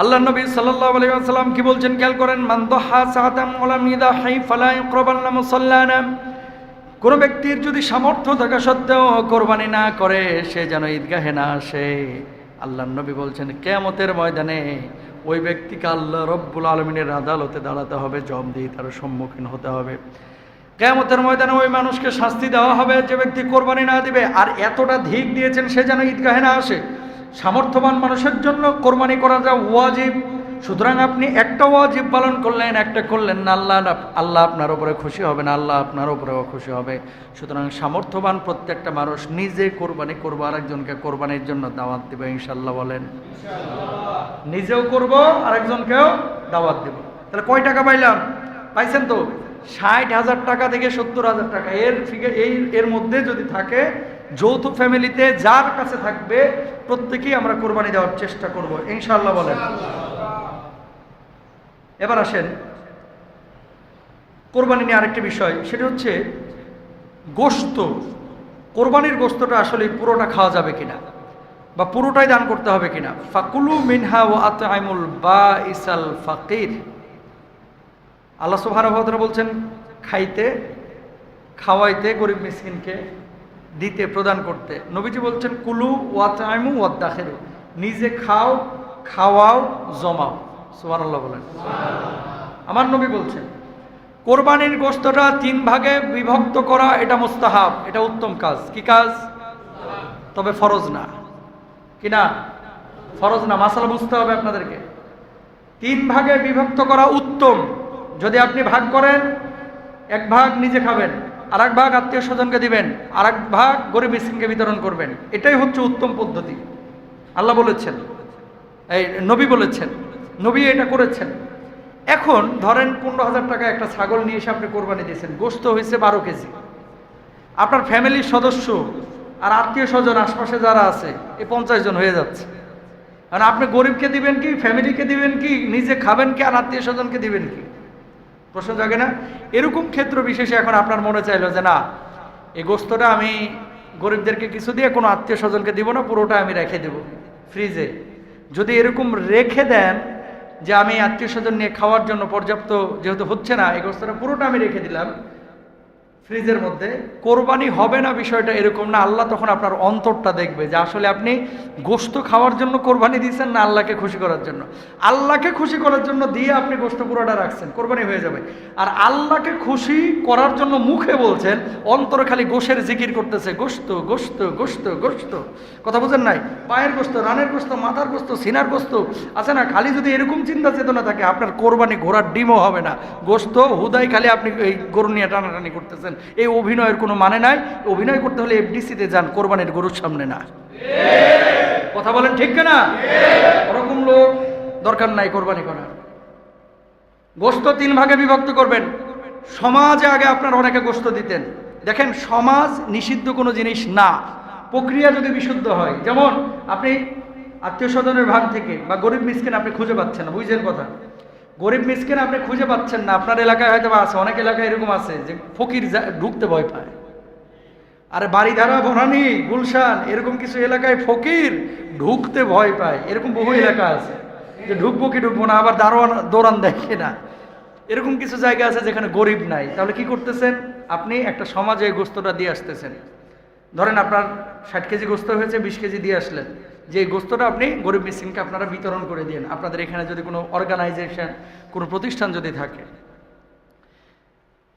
আল্লাহ নবী সাল্লাল্লাহু আলাইহি ওয়াসাল্লাম কি বলছেন? খেয়াল করেন, মান দাহা সাআতাম ওয়ালাম ইয়াদাহি ফালা ইয়াকরাবান্না মুসাল্লানা। কোন ব্যক্তির যদি সামর্থ্য থাকা সত্ত্বেও কোরবানি না করে, সে যেন ঈদগাহে না আসে। আল্লাহ নবী বলছেন, কেয়ামতের ময়দানে ওই ব্যক্তিকে আল্লাহ রব্বুল আলমিনের আদালতে দাঁড়াতে হবে জব দিয়ে তার সম্মুখীন হতে হবে। কেয়ামতের ময়দানে ওই মানুষকে শাস্তি দেওয়া হবে যে ব্যক্তি কোরবানি না দিবে। আর এতটা ধিক দিয়েছেন সে যেন ঈদগাহে না আসে। সামর্থ্যবান মানুষের জন্য কোরবানি করাটা ওয়াজিব। সুতরাং আপনি একটা ওয়াজিব পালন করলেন, একটা করলেন না, আল্লাহ আল্লাহ আপনার উপরে খুশি হবে না, আল্লাহ আপনার উপরেও খুশি হবে। সুতরাং সামর্থ্যবান প্রত্যেকটা মানুষ নিজে কোরবানি করব, আরেকজনকে কোরবানির জন্য দাওয়াত দেবে ইনশাল্লাহ বলেন। নিজেও করব, আরেকজনকেও দাওয়াত দেব। তাহলে কয় টাকা পাইলাম? পাইছেন তো? ষাট হাজার টাকা থেকে সত্তর হাজার টাকা। এর ফিগার এই এর মধ্যে যদি থাকে যৌথ ফ্যামিলিতে যার কাছে থাকবে, প্রত্যেকেই আমরা কোরবানি দেওয়ার চেষ্টা করব। ইনশাল্লাহ বলেন। এবার আসেন, কোরবানি নিয়ে আরেকটি বিষয়। সেটা হচ্ছে গোস্ত কোরবানির গোস্তটা আসলে পুরোটা খাওয়া যাবে কিনা বা পুরোটাই দান করতে হবে কিনা? ফাকুলু মিনহা ও আতআইমুল বা ইসাল ফাকির। আল্লাহ সুবহানাহু বলছেন, খাইতে, খাওয়াইতে গরিব মিসকিনকে দিতে প্রদান করতে। নবীজি বলছেন কুলু ওয়াতাইমু ওয়াদ্দাখেরু নিজে খাও খাওয়াও জমাও। সুবহানাল্লাহ বলেন। আমার নবী বলছেন কোরবানির গোস্তটা তিন ভাগে বিভক্ত করা এটা মুস্তাহাব এটা উত্তম কাজ। কি কাজ? তবে ফরজ না। কি না? ফরজ না। মাসালা বুঝতে হবে আপনাদেরকে। তিন ভাগে বিভক্ত করা উত্তম। যদি আপনি ভাগ করেন এক ভাগ নিজে খাবেন। আর এক ভাগ আত্মীয় স্বজনকে দিবেন আর এক ভাগ গরিব মিসকিনকে বিতরণ করবেন। এটাই হচ্ছে উত্তম পদ্ধতি। আল্লাহ বলেছেন, এই নবী বলেছেন, নবী এটা করেছেন। এখন ধরেন পনেরো হাজার টাকা একটা ছাগল নিয়ে এসে আপনি কোরবানি দিয়েছেন, গোস্ত হয়েছে বারো কেজি। আপনার ফ্যামিলির সদস্য আর আত্মীয় স্বজন, আশপাশে যারা আছে এই পঞ্চাশ জন হয়ে যাচ্ছে। আর আপনি গরিবকে দিবেন কি, ফ্যামিলিকে দিবেন কি, নিজে খাবেন কি, আর আত্মীয় স্বজনকে দিবেন কি? প্রশ্ন জাগে না। এরকম ক্ষেত্র বিশেষে এখন আপনার মনে চাইলো যে না, এই গোস্তটা আমি গরিবদেরকে কিছু দিয়ে কোনো আত্মীয় স্বজনকে দিব না, পুরোটা আমি রেখে দেব ফ্রিজে। যদি এরকম রেখে দেন যে আমি আত্মীয় স্বজন নিয়ে খাওয়ার জন্য পর্যাপ্ত যেহেতু হচ্ছে না, এই গোস্তটা পুরোটা আমি রেখে দিলাম ফ্রিজের মধ্যে, কোরবানি হবে না বিষয়টা এরকম না, আল্লাহ তখন আপনার অন্তরটা দেখবে যে আসলে আপনি গোস্ত খাওয়ার জন্য কোরবানি দিয়েছেন না আল্লাহকে খুশি করার জন্য। আল্লাহকে খুশি করার জন্য দিয়ে আপনি গোস্ত পুরোটা রাখছেন, কোরবানি হয়ে যাবে। আর আল্লাহকে খুশি করার জন্য মুখে বলছেন, অন্তর খালি গোশের জিকির করতেছে গোস্ত গোস্ত গোস্ত গোস্ত কথা বুঝেন নাই? পায়ের গোস্ত রানের গোস্ত মাথার গোস্ত সিনার গোস্ত আছে না? খালি যদি এরকম চিন্তা চেতনা থাকে, আপনার কোরবানি ঘোড়ার ডিমও হবে না। গোস্ত হুদাই খালি আপনি এই গরু নিয়ে টানাটানি করতেছেন। এই অভিনয়ের কোনো মানে নাই। অভিনয় করতে হলে এফডিসিতে যান, কোরবানির গরুর সামনে না। কথা বলেন ঠিক না ওরকম লোক দরকার নাই কোরবানি করার। গোস্ত তিন ভাগে বিভক্ত করবেন। সমাজে আগে আপনার অনেকে গোস্ত দিতেন। দেখেন, সমাজ নিষিদ্ধ কোনো জিনিস না। প্রক্রিয়া যদি বিশুদ্ধ হয়, যেমন আপনি আত্মীয় স্বজনের ভাগ থেকে বা গরিব মিসকিন আপনি খুঁজে পাচ্ছেন না বুঝছেন কথা। গরিব মিসকিন আপনি খুঁজে পাচ্ছেন না। আপনার এলাকায় হয়তো আছে, অনেক এলাকায় এরকম আছে যে ফকির ঢুকতে ভয় পায়। আরে বাড়িধারা বনানি গুলশান, এরকম কিছু এলাকায় ফকির ঢুকতে ভয় পায়। এরকম বহু এলাকা আছে। যে ঢুকবো কি ঢুকবো না, আবার দারোয়ান, দৌড়ান দেখে না। এরকম কিছু জায়গা আছে যেখানে গরিব নাই। তাহলে কি করতেছেন? আপনি একটা সমাজে গোস্তটা দিয়ে আসতেছেন। ধরেন আপনার ষাট কেজি গোস্ত হয়েছে, বিশ কেজি দিয়ে আসলেন। যে গোস্তটা আপনি গরিব মিসকিনকে আপনারা বিতরণ করে দিন আপনাদের এখানে যদি কোনো অর্গানাইজেশন কোনো প্রতিষ্ঠান যদি থাকে।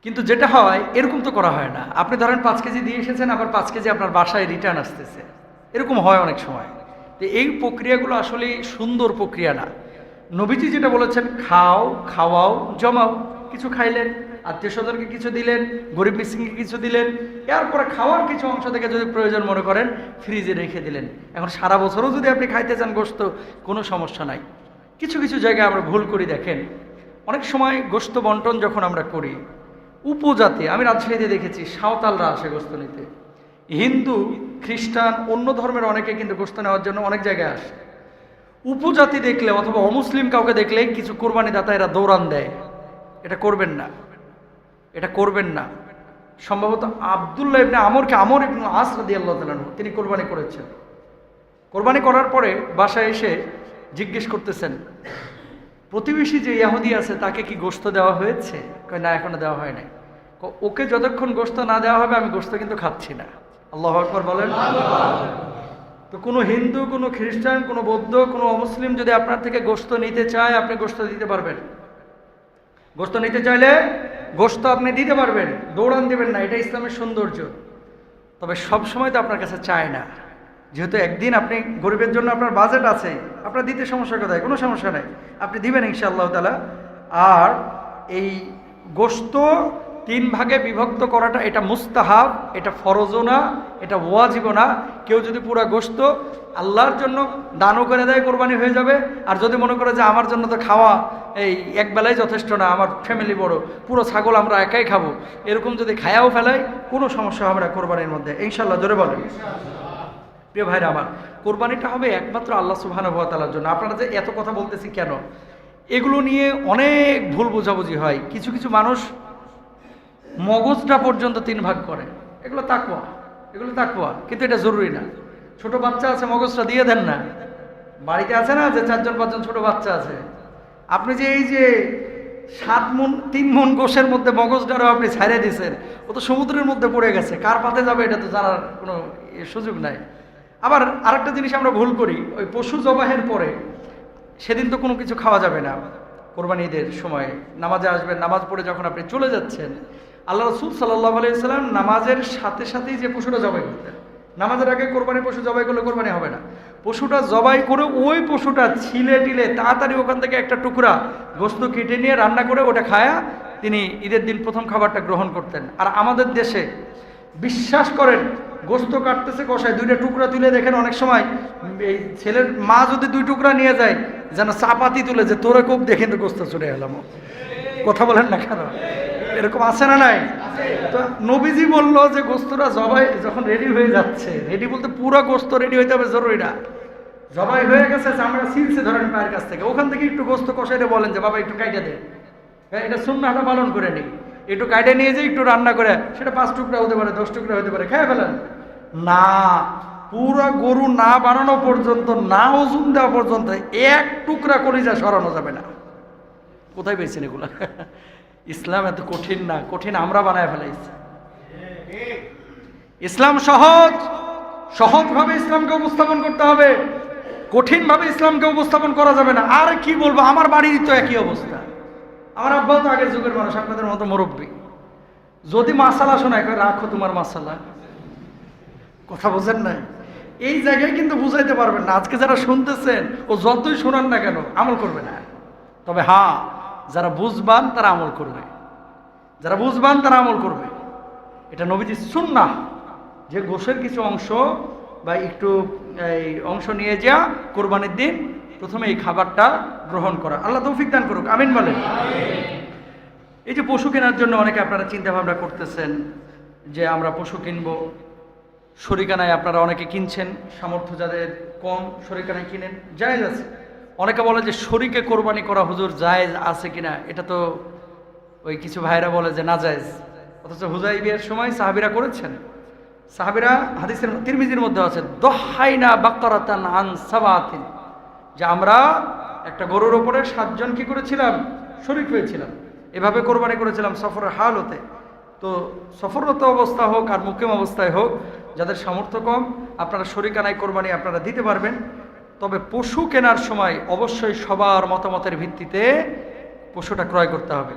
কিন্তু যেটা হয়, এরকম তো করা হয় না। আপনি ধরেন পাঁচ কেজি দিয়ে এসেছেন, আবার পাঁচ কেজি আপনার বাসায় রিটার্ন আসতেছে। এরকম হয় অনেক সময়। তো এই প্রক্রিয়াগুলো আসলে সুন্দর প্রক্রিয়া না। নবীজি যেটা বলেছেন, খাও, খাওয়াও, জমাও, কিছু খাইলেন। আত্মীয় স্বজনকে কিছু দিলেন, গরিব মিসিংকে কিছু দিলেন, এরপরে খাওয়ার কিছু অংশ থেকে যদি প্রয়োজন মনে করেন, ফ্রিজে রেখে দিলেন। এখন সারা বছরও যদি আপনি খাইতে চান গোস্ত কোনো সমস্যা নাই। কিছু কিছু জায়গায় আমরা ভুল করি, দেখেন। অনেক সময় গোস্ত বন্টন যখন আমরা করি, উপজাতি, আমি রাজশাহীতে দেখেছি, সাঁওতালরা আসে গোস্ত নিতে। হিন্দু, খ্রিস্টান, অন্য ধর্মের অনেকে কিন্তু গোস্ত নেওয়ার জন্য অনেক জায়গায় আসে। উপজাতি দেখলে অথবা অমুসলিম কাউকে দেখলে কিছু কোরবানি দাতা এরা দৌড়ান দেয়। এটা করবেন না। এটা করবেন না। সম্ভবত আবদুল্লাহ ইবনে আমরকে আমর ইবনে আস রাদি আল্লাহ তিনি কোরবানি করেছেন। কোরবানি করার পরে বাসায় এসে জিজ্ঞেস করতেছেন, প্রতিবেশী যে ইয়াহুদি আছে, তাকে কি গোস্ত দেওয়া হয়েছে? কয়, না, এখনও দেওয়া হয় নাই। ওকে যতক্ষণ গোস্ত না দেওয়া হবে, আমি গোস্ত কিন্তু খাচ্ছি না। আল্লাহ আকবর বলেন। তো কোনো হিন্দু, কোনো খ্রিস্টান, কোনো বৌদ্ধ, কোনো অমুসলিম যদি আপনার থেকে গোস্ত নিতে চায়, আপনি গোস্ত দিতে পারবেন। গোস্ত নিতে চাইলে গোস্ত আপনি দিতে পারবেন, দৌড়ান দিবেন না, এটা ইসলামের সৌন্দর্য। তবে সব সময় তো আপনার কাছে চায় না। যেহেতু একদিন আপনি গরিবের জন্য আপনার বাজেট আছে, আপনার দিতে সমস্যা কোথায়? কোনো সমস্যা নেই। আপনি দিবেন ইনশাআল্লাহ তালা আর এই গোস্ত তিন ভাগে বিভক্ত করাটা, এটা মুস্তাহাব, এটা ফরজও না, এটা ওয়াজিবও না। কেউ যদি পুরা গোস্ত আল্লাহর জন্য দানও করে দেয়, কোরবানি হয়ে যাবে। আর যদি মনে করে যে আমার জন্য তো খাওয়া এই একবেলায় যথেষ্ট না, আমার ফ্যামিলি বড়, পুরো ছাগল আমরা একাই খাব। এরকম যদি খায়াও ফেলাই, কোনো সমস্যা হবে না কোরবানির মধ্যে। ইনশাল্লাহ জোরে বলেন। প্রিয় ভাইরা আমার, কোরবানিটা হবে একমাত্র আল্লাহ সুবাহানুভাতালার জন্য। আপনারা যে এত কথা বলতেছি কেন? এগুলো নিয়ে অনেক ভুল বোঝাবুঝি হয়। কিছু কিছু মানুষ মগজটা পর্যন্ত তিন ভাগ করে। এগুলো তাকুয়া এগুলো তাকুয়া কিন্তু এটা জরুরি না। ছোট বাচ্চা আছে, মগজটা দিয়ে দেন না। বাড়িতে আছে না যে চারজন পাঁচজন ছোট বাচ্চা আছে? আপনি যে এই যে সাত মন, তিন মন গোষের মধ্যে মগজটারও আপনি ছাড়ে দিয়েছেন ও তো সমুদ্রের মধ্যে পড়ে গেছে, কার পাতে যাবে এটা তো জানার কোনো সুযোগ নাই। আবার আরেকটা জিনিস আমরা ভুল করি, ওই পশু জবাহের পরে সেদিন তো কোনো কিছু খাওয়া যাবে না। কোরবানি ঈদের সময় নামাজে আসবেন, নামাজ পড়ে যখন আপনি চলে যাচ্ছেন, আল্লাহ রসুল সাল্লাহ আলাইসাল্লাম নামাজের সাথে সাথেই যে পশুটা জবাই করতেন নামাজের আগে কোরবানি পশু জবাই করলে কোরবানি হবে না। পশুটা জবাই করে ওই পশুটা ছিলে টিলে তাড়াতাড়ি ওখান থেকে একটা টুকরা গোস্ত কেটে নিয়ে রান্না করে ওটা খায়া তিনি ঈদের দিন প্রথম খাবারটা গ্রহণ করতেন। আর আমাদের দেশে বিশ্বাস করেন, গোস্ত কাটতেছে কষায় দুইটা টুকরা তুলে দেখেন অনেক সময় এই ছেলের মা যদি দুই টুকরা নিয়ে যায়, যেন চাপাতি তুলে যে তোরা খুব দেখেন গোস্ত চলে এলাম। কথা বলেন না কেন? এরকম আছে না নাই? নবীজি বলল যে গোস্তটা জবাই যখন রেডি হয়ে যাচ্ছে রেডি বলতে পুরো গোস্ত রেডি হইতে হবে জরুরি না। জবাই হয়ে গেছে চামড়া ছিলছে ধরেন পায়ের কাছ থেকে ওখান থেকে একটু গোস্ত কষাইতে বলেন যে বাবা একটু কাইটে দে। হ্যাঁ, এটা সুন্নাটা পালন করে নিই একটু কাইটে নিয়ে যে একটু রান্না করে সেটা পাঁচ টুকরা হতে পারে দশ টুকরা হতে পারে খেয়ে ফেলেন। না পুরো গরু না বানানো পর্যন্ত না ওজন দেওয়া পর্যন্ত এক টুকরা কলিজা সরানো যাবে না। কোথায় পেয়েছেন এগুলা? ইসলাম এত কঠিন না, কঠিন আমরা বানায় ফেলাইছি। ইসলাম সহজ, সহজভাবে ইসলামকে উপস্থাপন করতে হবে, কঠিনভাবে ইসলামকে উপস্থাপন করা যাবে না। আর কি বলব, আমার বাড়ির তো একই অবস্থা। আমার আব্বাও তো আগের যুগের মানুষ, আপনাদের মতো মুরব্বী। যদি মাসালা শোনায় রাখো তোমার মাসালা। কথা বোঝেন নাই? এই জায়গায় কিন্তু বুঝাইতে পারবেন না। আজকে যারা শুনতেছেন, ও যতই শোনান না কেন, আমল করবে না। তবে হ্যাঁ যারা বুঝবান তারা আমল করবে। যারা বুঝবান তারা আমল করবে। এটা নবীজি সুন্না যে গোশের কিছু অংশ বা একটু, এই, অংশ নিয়ে যা কোরবানির দিন, প্রথমে এই খাবারটা গ্রহণ করা। আল্লাহ তৌফিক দান করুক। আমিন বলেন। এই যে পশু কেনার জন্য অনেকে আপনারা চিন্তা ভাবনা করতেছেন যে আমরা পশু কিনব। শরিকানায় আপনারা অনেকে কিনছেন। সামর্থ্য যাদের কম শরিকানায় কিনেন। জায়েজ আছে। অনেকে বলে যে শরিকে কোরবানি করা হুজুর জায়েজ আছে কিনা? এটা তো ওই কিছু ভাইরা বলে যে না জায়েজ। অথচ হুজাই বিয়ের সময় সাহাবিরা করেছেন। সাহাবিরা হাদিসের তিরমিজির মধ্যে আছে, দহাইনা বাক্কারাতান আন সাবাতিন। যে আমরা একটা গরুর ওপরে সাতজন কি করেছিলাম? শরিক হয়েছিলাম। এভাবে কোরবানি করেছিলাম সফরের হালতে। তো সফররত অবস্থা হোক আর মুকিম অবস্থায় হোক, যাদের সামর্থ্য কম, আপনারা শরিকানায় কোরবানি আপনারা দিতে পারবেন। তবে পশু কেনার সময় অবশ্যই সবার মতামতের ভিত্তিতে পশুটা ক্রয় করতে হবে।